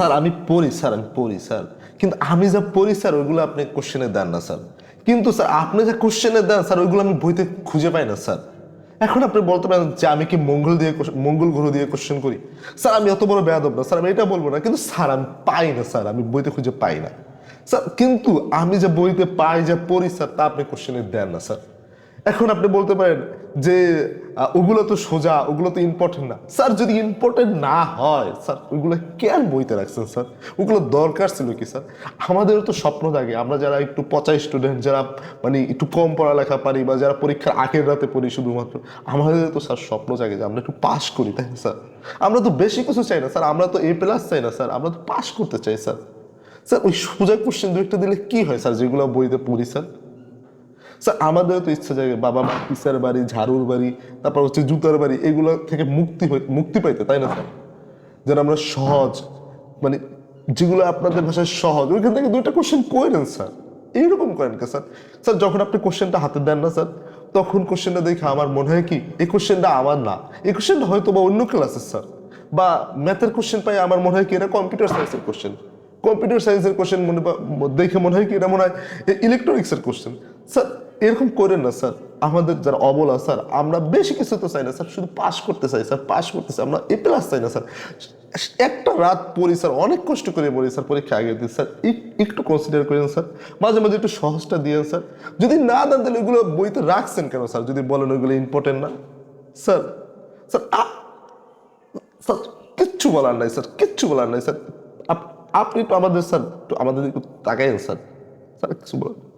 Sir, আমি পড়ি, sir, আমি পড়ি, স্যার। কিন্তু আমি যা পড়ি, স্যার, ওইগুলো আপনি কোশ্চেনে দেন না, স্যার। কিন্তু, স্যার, আপনি যে কোশ্চেনে দেন, স্যার, ওইগুলো আমি বইতে খুঁজে পাই না, স্যার। এখন আপনি বলতে পারেন যে আমি কি মঙ্গল দিয়ে মঙ্গল গ্রহ দিয়ে কোশ্চেন করি? স্যার, আমি অত বড় বেয়াদব না, স্যার, আমি এটা বলব না, কিন্তু, স্যার, আমি পাই না, স্যার, আমি বইতে খুঁজে পাই না। স্যার, কিন্তু আমি যে বইতে পাই, যা পড়ি, স্যার, তা আপনি কোশ্চেনে দেন না, স্যার। এখন আপনি বলতে পারেন যে ওগুলো তো সোজা, ওগুলো তো ইম্পর্টেন্ট না। স্যার, যদি ইম্পর্টেন্ট না হয়, স্যার, ওইগুলো কেন বইতে রাখছেন, স্যার? ওগুলো দরকার ছিল কি, স্যার? আমাদেরও তো স্বপ্ন থাকে আমরা যারা একটু পচা স্টুডেন্ট যারা মানে একটু কম পড়ালেখা পারি বা যারা পরীক্ষার আগের রাতে পড়ি শুধুমাত্র আমাদের তো, স্যার, স্বপ্ন জাগে যে আমরা একটু পাস করি, তাই না, স্যার? আমরা তো বেশি কিছু চাই না, স্যার। আমরা তো এ প্লাস চাই না, স্যার। আমরা তো পাস করতে চাই, স্যার। স্যার, ওই সোজা কোশ্চেন দু একটা দিলে কি হয়, স্যার, যেগুলো বইতে পড়ি, স্যার? স্যার আমাদেরও তো ইচ্ছা জাগে, বাবা মা, পিসার বাড়ি, ঝাড়ুর বাড়ি, তারপর হচ্ছে জুতার বাড়ি, এগুলো থেকে মুক্তি মুক্তি পাইতে, তাই না স্যার? যেন আমরা সহজ মানে যেগুলো আপনাদের ভাষায় সহজ, ওইখান থেকে দুইটা কোশ্চেন করেন স্যার। এইরকম করেন কে, স্যার? স্যার, যখন আপনি কোশ্চেনটা হাতে দেন না, স্যার, তখন কোশ্চেনটা দেখে আমার মনে হয় কি, এই কোশ্চেনটা আমার না। এই কোশ্চেনটা হয়তো বা অন্য ক্লাসের স্যার। বা ম্যাথের কোশ্চেন পাই, আমার মনে হয় কি, এটা কম্পিউটার সায়েন্সের কোশ্চেন কম্পিউটার সায়েন্সের কোশ্চেন মনে দেখে মনে হয় কি, এটা মনে হয় ইলেকট্রনিক্সের কোশ্চেন স্যার এরকম করেন না, স্যার। আমাদের যারা অবলা, স্যার, আমরা বেশি কিছু তো চাই না, স্যার, শুধু পাস করতে চাই, স্যার পাস করতে চাই। আমরা এ প্লাস চাই না, স্যার। একটা রাত পড়ি, স্যার, অনেক কষ্ট করে পড়ি, স্যার, পরীক্ষা আগে দিই, স্যার। একটু কনসিডার করেন, স্যার। মাঝে মাঝে একটু সহজটা দিয়েন স্যার। যদি না দেন, তাহলে ওগুলো বইতে রাখছেন কেন, স্যার? যদি বলেন ওইগুলো ইম্পর্টেন্ট না। স্যার স্যার স্যার, কিচ্ছু বলার নাই, স্যার, কিচ্ছু বলার নাই, স্যার। আপ- আপনি তো আমাদের, স্যার, একটু আমাদের তাকাইন স্যার। স্যার, কিছু বলার